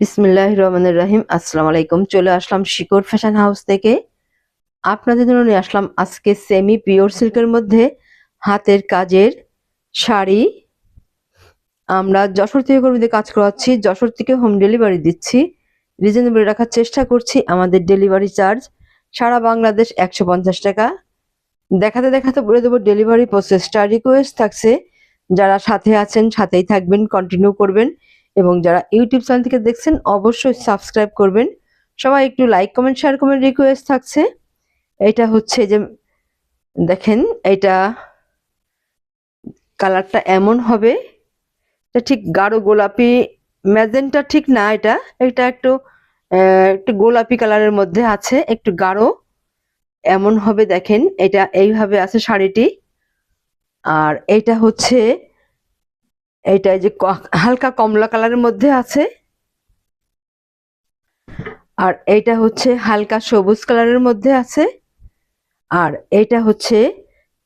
বিসমিল্লাহ রহমানুর রাহিম আসসালামু আলাইকুম চলে আসলাম শিকড় ফ্যাশন হাউস থেকে। আপনাদের জন্য নিয়ে আসলাম আজকে সেমি পিওর সিল্কের মধ্যে হাতের কাজের শাড়ি। আমরা যশোর থেকে কর্মীদের কাজ করাচ্ছি। যশোর থেকে হোম ডেলিভারি দিচ্ছি। রিজনেবল রাখার চেষ্টা করছি। আমাদের ডেলিভারি চার্জ সারা বাংলাদেশ একশো পঞ্চাশ টাকা। দেখাতে দেখাতে বলে দেবো ডেলিভারি প্রসেসটা রিকোয়েস্ট থাকছে। যারা সাথে আছেন, সাথেই থাকবেন কন্টিনিউ করবেন। এবং যারা ইউটিউব চ্যানেল থেকে দেখছেন, অবশ্যই সাবস্ক্রাইব করবেন। সবাই একটু like comment share comment request থাকছে। এটা হচ্ছে যে, দেখেন, এটা কালারটা এমন হবে। এটা ঠিক গাঢ় গোলাপি ম্যাজেন্টা ঠিক না এটা। এটা একটু একটু গোলাপি কালারের মধ্যে আছে, একটু গাঢ়। এমন হবে, দেখেন, এটা এইভাবে আছে শাড়িটি। আর এটা হচ্ছে এইটা এই যে হালকা কমলা কালারের মধ্যে আছে। আর এইটা হচ্ছে হালকা সবুজ কালারের মধ্যে আছে। আর এইটা হচ্ছে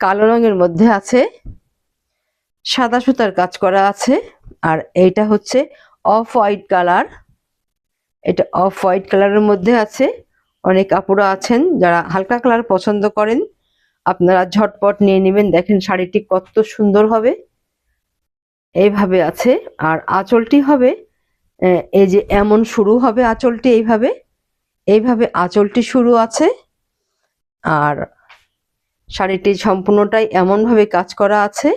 কালো রঙের মধ্যে আছে। সাদা সুতার কাজ করা আছে। আর এইটা হচ্ছে অফ হোয়াইট কালার। এটা অফ হোয়াইট কালারের মধ্যে আছে। অনেক আপুরা আছেন যারা হালকা কালার পছন্দ করেন। আপনারা ঝটপট নিয়ে নেবেন। দেখেন শাড়িটি কত সুন্দর হবে। এইভাবে আছে। আর আঁচলটি হবে এই যে এমন শুরু হবে আঁচলটি এইভাবে। এইভাবে আঁচলটি শুরু আছে। আর শাড়িটি সম্পূর্ণটাই এমনভাবে কাজ করা আছে।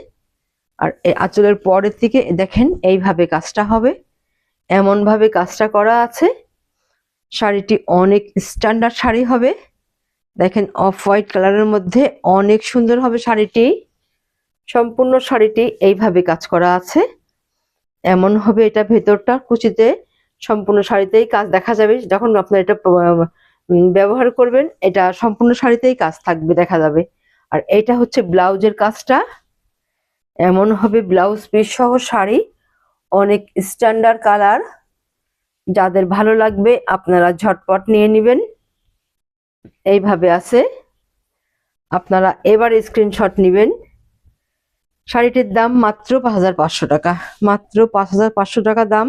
আর এই আঁচলের পরের দিকে দেখেন, এইভাবে কাজটা হবে। এমনভাবে কাজটা করা আছে। শাড়িটি অনেক স্ট্যান্ডার্ড শাড়ি হবে। দেখেন, অফ হোয়াইট কালারের মধ্যে অনেক সুন্দর হবে শাড়িটি। সম্পূর্ণ শাড়িটি এইভাবে কাজ করা আছে। এমন হবে এটা ভেতরটা, কুচিতে সম্পূর্ণ শাড়িতেই কাজ দেখা যাবে। যখন আপনার এটা ব্যবহার করবেন, এটা সম্পূর্ণ শাড়িতেই কাজ থাকবে, দেখা যাবে। আর এটা হচ্ছে ব্লাউজের কাজটা। এমন হবে ব্লাউজ পিস সহ শাড়ি, অনেক স্ট্যান্ডার্ড কালার। যাদের ভালো লাগবে, আপনারা ঝটপট নিয়ে নেবেন। এইভাবে আছে। আপনারা এবার স্ক্রিনশট নেবেন। শাড়িটির দাম মাত্র পাঁচ হাজার পাঁচশো টাকা। মাত্র পাঁচ হাজার পাঁচশো টাকা দাম।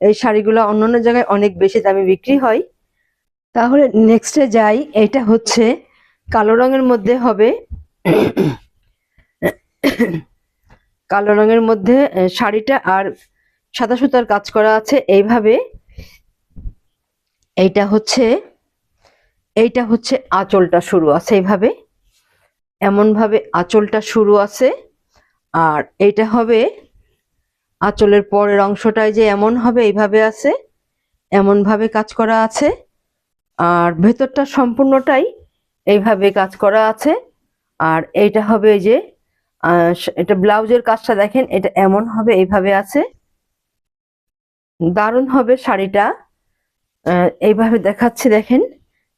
এই শাড়িগুলো অন্যান্য জায়গায় অনেক বেশি দামে বিক্রি হয়। তাহলে নেক্সটে যাই। এটা হচ্ছে কালো রঙের মধ্যে হবে কালো রঙের মধ্যে শাড়িটা আর সাদা সুতার কাজ করা আছে। এইভাবে এইটা হচ্ছে এইটা হচ্ছে আঁচলটা শুরু আছে। এইভাবে এমনভাবে আঁচলটা শুরু আছে। আর এইটা হবে আঁচলের পরের অংশটায় যে এমন হবে, এইভাবে আছে এমন ভাবে কাজ করা আছে। আর ভেতরটা সম্পূর্ণটাই এইভাবে কাজ করা আছে। আর এইটা হবে যে এটা ব্লাউজের কাজটা দেখেন, এটা এমন হবে, এইভাবে আছে। দারুণ হবে শাড়িটা। এইভাবে দেখাচ্ছি, দেখেন,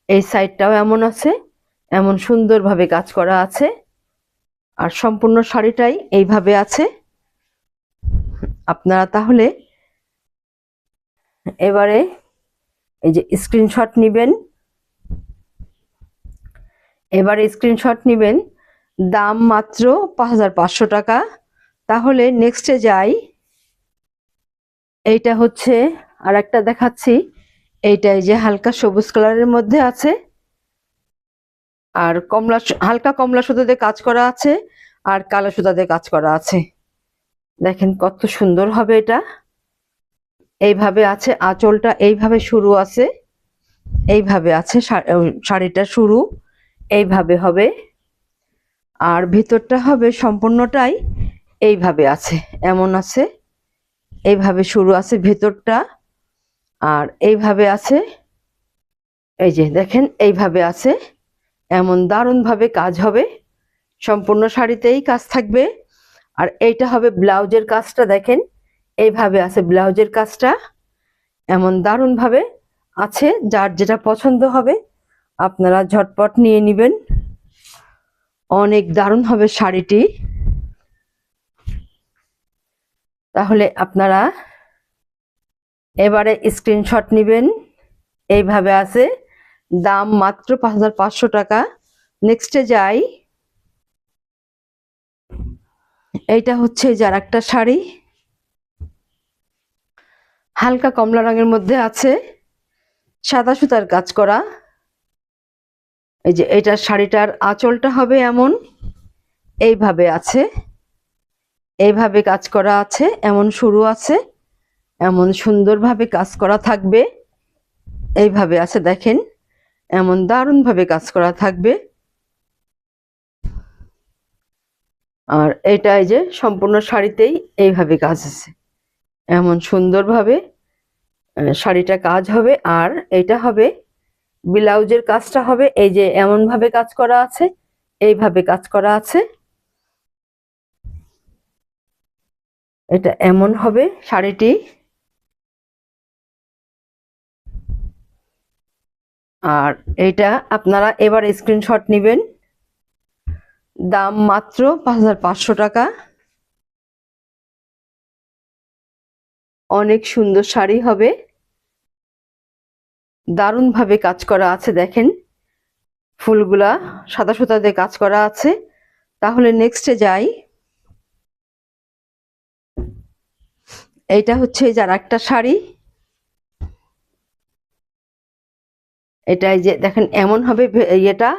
এই সাইডটাও এমন আছে, এমন সুন্দরভাবে কাজ করা আছে। আর সম্পূর্ণ শাড়িটাই এইভাবে আছে। আপনারা তাহলে এবারে এই যে স্ক্রিনশট নেবেন। এবারে স্ক্রিনশট নেবেন। দাম মাত্র পাঁচ হাজার পাঁচশো টাকা। তাহলে নেক্সটে যাই। এইটা হচ্ছে আর একটা দেখাচ্ছি। এইটা এই যে হালকা সবুজ কালারের মধ্যে আছে। আর কমলা হালকা কমলা সুতাতে কাজ করা আছে আর কালো সুতাতে কাজ করা আছে। দেখেন কত সুন্দর হবে এটা। এইভাবে আছে, আঁচলটা এইভাবে শুরু আছে, এইভাবে আছে শাড়িটা শুরু, এইভাবে হবে। আর ভিতরটা হবে সম্পূর্ণটাই এইভাবে আছে, এমন আছে। এইভাবে শুরু আছে ভেতরটা, আর এইভাবে আছে, এই যে দেখেন এইভাবে আছে। এমন দারুণভাবে কাজ হবে। সম্পূর্ণ শাড়িতেই কাজ থাকবে। আর এইটা হবে ব্লাউজের কাজটা, দেখেন। এইভাবে আছে ব্লাউজের কাজটা। এমন দারুণভাবে আছে, যার যেটা পছন্দ হবে আপনারা ঝটপট নিয়ে নেবেন। অনেক দারুণ হবে শাড়িটি। তাহলে আপনারা এবারে স্ক্রিনশট নেবেন। এইভাবে আছে। দাম মাত্র পাঁচ হাজার পাঁচশো টাকা। নেক্সটে যাই। এইটা হচ্ছে যার একটা শাড়ি। হালকা কমলা রঙের মধ্যে আছে। সাদা সুতার কাজ করা। এই যে এটার শাড়িটার আঁচলটা হবে এমন। এইভাবে আছে। এইভাবে কাজ করা আছে, এমন শুরু আছে। এমন সুন্দরভাবে কাজ করা থাকবে। এইভাবে আছে, দেখেন। এমন দারুণভাবে কাজ করা থাকবে। আর এটা এই যে সম্পূর্ণ শাড়িতেই এইভাবে কাজ আছে। এমন সুন্দরভাবে শাড়িটা কাজ হবে আর এটা হবে, ব্লাউজের কাজটা হবে, এই যে এমন ভাবে কাজ করা আছে, এইভাবে কাজ করা আছে। এটা এমন হবে শাড়িটি। আর এটা আপনারা এবার স্ক্রিনশট নেবেন। দাম মাত্র পাঁচ হাজার পাঁচশো টাকা। অনেক সুন্দর শাড়ি হবে। দারুণভাবে কাজ করা আছে দেখেন। ফুলগুলা সাদা সুতা দিয়ে কাজ করা আছে। তাহলে নেক্সটে যাই। এইটা হচ্ছে যার একটা শাড়ি। এটা যে, দেখেন, এমন হবে ইয়েটা,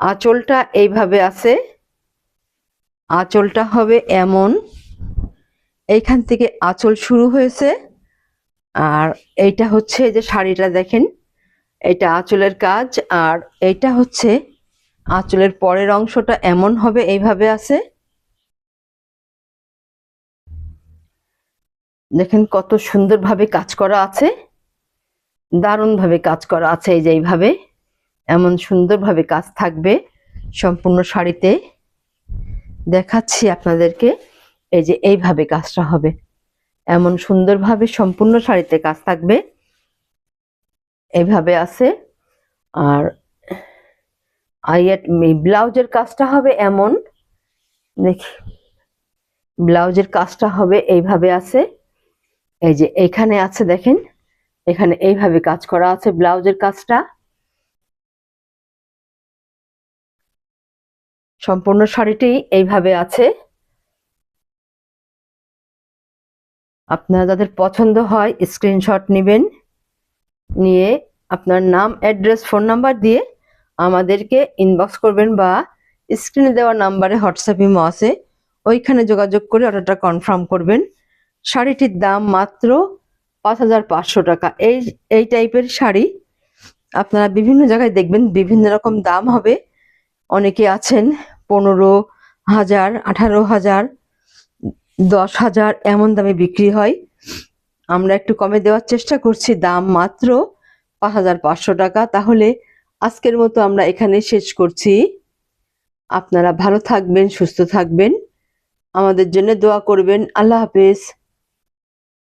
আঁচলটা এইভাবে আছে। আঁচলটা হবে এমন। এইখান থেকে আঁচল শুরু হয়েছে। আর এইটা হচ্ছে যে শাড়িটা, দেখেন এটা আঁচলের কাজ। আর এইটা হচ্ছে আঁচলের পরের অংশটা এমন হবে, এইভাবে আছে। দেখেন কত সুন্দরভাবে কাজ করা আছে। দারুণভাবে কাজ করা আছে এই যে এইভাবে। এমন সুন্দরভাবে কাজ থাকবে সম্পূর্ণ শাড়িতে। দেখাচ্ছি আপনাদেরকে এই যে এইভাবে কাজটা হবে। এমন সুন্দরভাবে সম্পূর্ণ শাড়িতে কাজ থাকবে। এইভাবে আছে। আর আইয়ের ব্লাউজের কাজটা হবে এমন। দেখি। ব্লাউজের কাজটা হবে এইভাবে আছে। এই যে এখানে আছে দেখেন। এখানে এইভাবে কাজ করা আছে, ব্লাউজের কাজটা। সম্পূর্ণ শাড়িটি এইভাবে আছে। আপনারা যাদের পছন্দ হয় স্ক্রিনশট নেবেন। নিয়ে আপনার নাম অ্যাড্রেস ফোন নাম্বার দিয়ে আমাদেরকে ইনবক্স করবেন বা স্ক্রিনে দেওয়া নাম্বারে হোয়াটসঅ্যাপ ইমো আছে। ওইখানে যোগাযোগ করে অর্ডারটা কনফার্ম করবেন। শাড়িটির দাম মাত্র পাঁচ হাজার পাঁচশো টাকা। এই এই টাইপের শাড়ি আপনারা বিভিন্ন জায়গায় দেখবেন, বিভিন্ন রকম দাম হবে। অনেকে আছেন পনেরো হাজার, আঠারো হাজার, দশ হাজার, এমন দামে বিক্রি হয়। আমরা একটু কমে দেওয়ার চেষ্টা করছি, দাম মাত্র পাঁচ হাজার পাঁচশো টাকা। তাহলে আজকের মতো আমরা এখানে শেষ করছি। আপনারা ভালো থাকবেন, সুস্থ থাকবেন। আমাদের জন্য দোয়া করবেন। আল্লাহ হাফেজ।